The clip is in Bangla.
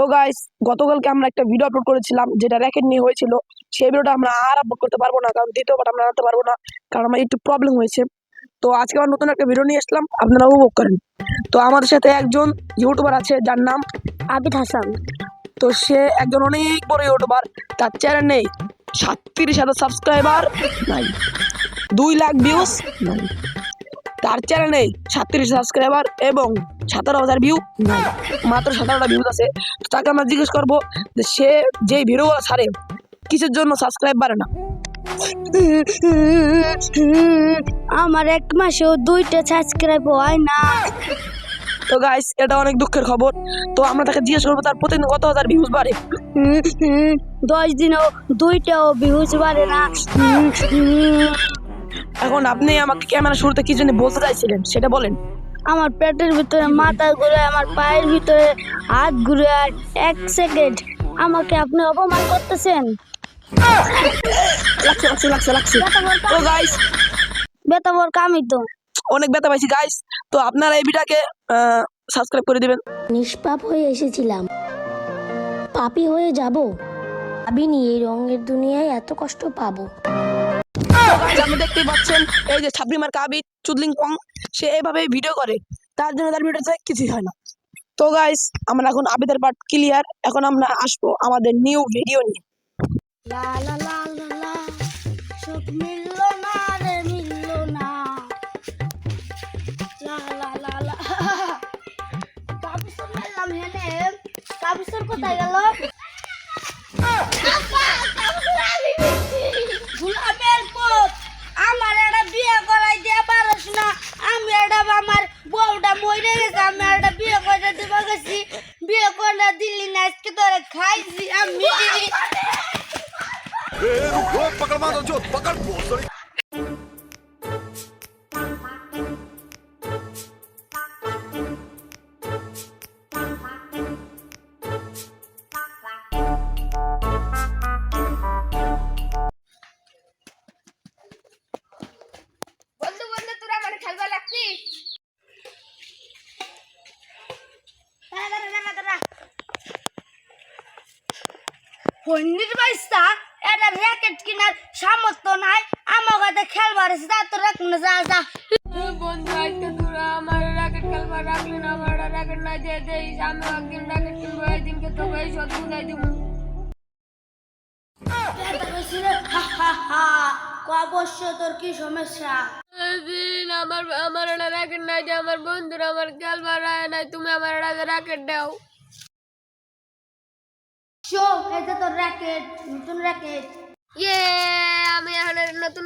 তো গাইস গতকালকে আমরা একটা ভিডিও আপলোড করেছিলাম, যেটা র্যাকেট নিয়ে হয়েছিল। সেই ভিডিওটা আমরা আর আপলোড করতে পারব না, কারণ দ্বিতীয়বার আমরা আনতে পারব না, কারণ আমার একটু প্রবলেম হয়েছে। তো আজকে আবার নতুন একটা ভিডিও নিয়ে আসলাম, আপনারা উপভোগ করেন। তো আমাদের সাথে একজন ইউটিউবার আছে, যার নাম আবিদ হাসান। তো সে একজন অনেক বড় ইউটিউবার তার চ্যানেল নেই, সাতত্রিশ হাজার সাবস্ক্রাইবার নাই, দুই লাখ ভিউজ নাই। তার চ্যানেল সাতত্রিশ সাবস্ক্রাইবার এবং সতেরো হাজার ভিউ মাত্র সতেরোটা ভিউজ আছে। তো তাকে আমরা জিজ্ঞেস করব যে সে যে ভিডিওগুলো ছাড়ে কিসের জন্য সাবস্ক্রাইব বাড়ে না? আমার এক মাসেও দুইটা সাবস্ক্রাইব হয় না। তো গাইস এটা অনেক দুঃখের খবর। তো আমরা তাকে জিজ্ঞেস করব তার প্রতিদিন কত হাজার ভিউজ বাড়ে? দশ দিনেও দুইটাও ভিউজ বাড়ে না। এখন আপনি আমাকে ক্যামেরা শুরুতে কি জন্য বলতে চাইছিলেন? সেটা বলেন। আমার পেটের ভিতরে মাথা ঘুরে আমার পায়ের ভিতরে হাত ঘুরে আর এক সেকেন্ড। আমাকে আপনি অপমান করতেছেন? লাগছে লাগছে লাগছে লাগছে। তো গাইস বেতা বর কামি তো। অনেক ব্যথা পাইছি গাইস তো আপনারা এই ভিডিওকে সাবস্ক্রাইব করে দিবেন। নিষ্পাপ হয়ে এসেছিলাম। পাপী হয়ে যাব। ভাবিনি এই রঙের দুনিয়ায় এত কষ্ট পাবো। আপনি দেখতেই পাচ্ছেন, এই যে ছাব্রিমার কাবির চুদলিং পং, সে এইভাবে ভিডিও করে। তার জন্য তার ভিডিওতে কিছুই হয় না। তো গাইস আমরা এখন আবিদের পার্ট ক্লিয়ার এখন আমরা আসব আমাদের নিউ ভিডিও নিয়ে। লা লা লা লা সুখ মিললো না রে, মিললো না। লা লা লা লা কাবিসর মেলাম হেনে কাবিসর কোথায় গেল? আমি একটা আমার বউটা মরে গেছে আমি একটা বিয়ে করে দিব গেছি বিয়ে করে দিলি না আজকে তোরে খাইছি আমি ए, रुक रुक पकड़ मारो जो पकड़ बहुत পন্ডিত বাইস্তা এটা র্যাকেট কেনার সামর্থ্য নাই। আমার কাছে খেলবার আছে, তা তো যা যা। বন্ধু আমার র্যাকেট খেলবা রাখলি না, আমার র্যাকেট না দেই আমি একদিন র্যাকেট কিনবো দিব অবশ্য তোর কি সমস্যা দিন আমার আমার র্যাকেট নাই যে আমার বন্ধুরা আমার খেলবা রায় নাই, তুমি আমার র্যাকেট দাও। র্যাকেট নতুন র্যাকেট ইয়ে আমি এখন নতুন